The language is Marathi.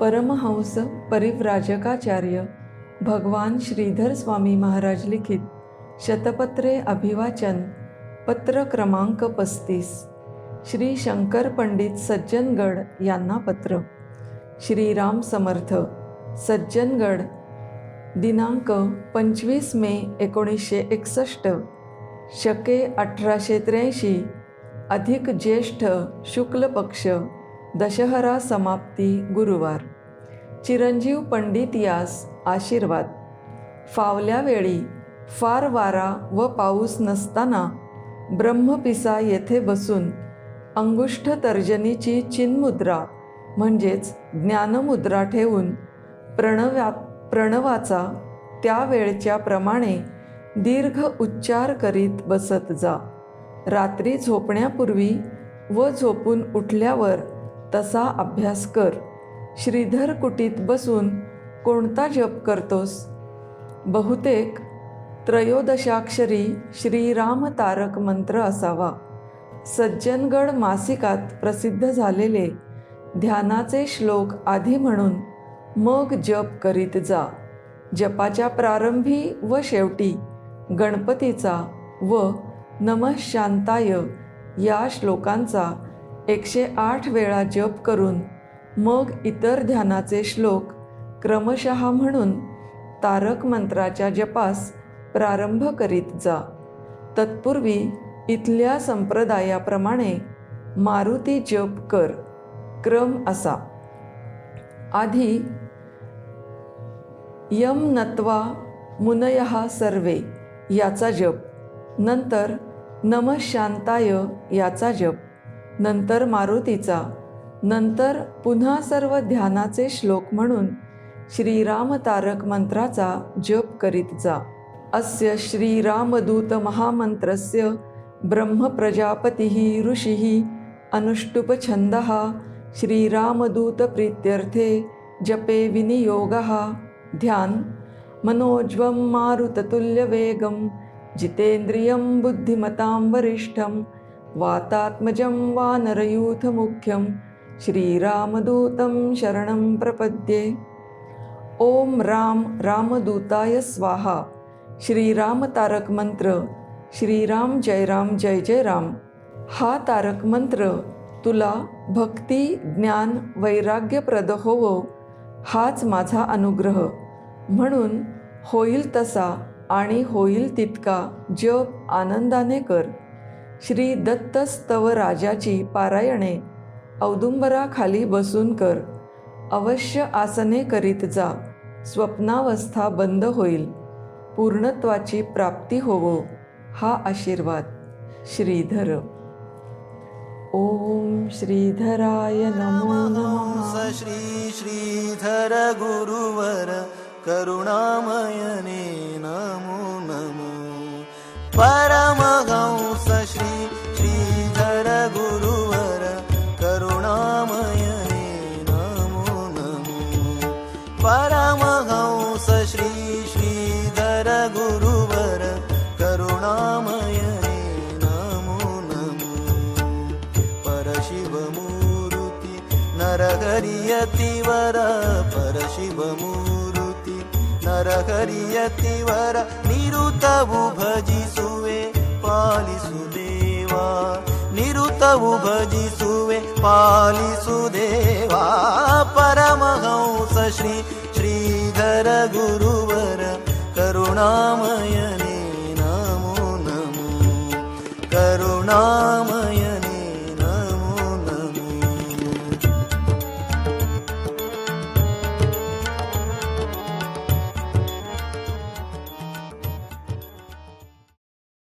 परमहंस परिव्राजकाचार्य भगवान श्रीधर स्वामी महाराज लिखित शतपत्रे अभिवाचन पत्र क्रमांक पस्तीस. श्री शंकर पंडित सज्जनगड यांना पत्र. श्रीराम समर्थ सज्जनगड दिनांक पंचवीस मे एकोणीसशे एकसष्ट. शके अठराशे त्र्याऐंशी. अधिक ज्येष्ठ शुक्ल पक्ष. दशहरा समाप्ती गुरुवार. चिरंजीव पंडित यास आशीर्वाद. फावल्या वेळी फार वारा व पाऊस नसताना ब्रह्मपिसा येथे बसून अंगुष्ठ तर्जनीची चिन्मुद्रा म्हणजेच ज्ञानमुद्रा ठेवून प्रणव्या प्रणवाचा त्यावेळच्या प्रमाणे दीर्घ उच्चार करीत बसत जा. रात्री झोपण्यापूर्वी व झोपून उठल्यावर तसा अभ्यास कर. श्रीधर कुटीत बसून कोणता जप करतोस? बहुतेक त्रयोदशाक्षरी श्रीराम तारक मंत्र असावा. सज्जनगड मासिकात प्रसिद्ध झालेले ध्यानाचे श्लोक आधी म्हणून मग जप करीत जा. जपाच्या प्रारंभी व शेवटी गणपतीचा व नमः शांताय या श्लोकांचा एकशे आठ वेळा जप करून मग इतर ध्यानाचे श्लोक क्रमशः म्हणून तारक मंत्राच्या जपास प्रारंभ करीत जा. तत्पूर्वी इथल्या संप्रदायाप्रमाणे मारुती जप कर. क्रम असा. आधी यम नत्वा मुनयः सर्वे याचा जप. नंतर नमः शांताय याचा जप. नंतर मारुतीचा नंतर पुन्हा सर्व ध्यानाचे श्लोक म्हणून श्रीराम तारक मंत्राचा जप करीत जा. अस्य श्रीरामदूत महामंत्रस्य ब्रह्मप्रजापतिः ऋषिः अनुष्टुपछन्दः श्रीरामदूतप्रीत्यर्थे जपे विनियोगः। ध्यान मनोज्वं मारुततुल्यवेगं जितेन्द्रियं बुद्धिमतां वरिष्ठं वातात्मजं वानरयूथमुख्यं श्रीरामदूतं शरणं प्रपद्ये। ओम राम रामदूताय स्वाहा। श्रीराम तारक मंत्र। श्रीराम जय राम जय जय राम। हा तारक मंत्र तुला भक्ती ज्ञान वैराग्यप्रद होवो हाच माझा अनुग्रह। म्हणून होईल तसा आणि होईल तितका जप आनंदाने कर। श्री दत्तस्तव राजाची पारायणे औदुंबराखाली बसून कर. अवश्य आसने करीत जा. स्वप्नावस्था बंद होईल. पूर्णत्वाची प्राप्ती होवो हा आशीर्वाद. श्रीधर. ओम श्रीधराय नमो नमः श्री श्रीधर गुरुवर. करुणामयने परशिवमूर्ति नरहरियतिवर परशिवमूर्ति नरहरियतिवर निरुतवु भजिसुवे पालिसुदेवा निरुतवु भजिसुवे पालिसुदेवा परमहंस श्री श्रीधर गुरुवर करुणामयने नमो नमो करुणामयने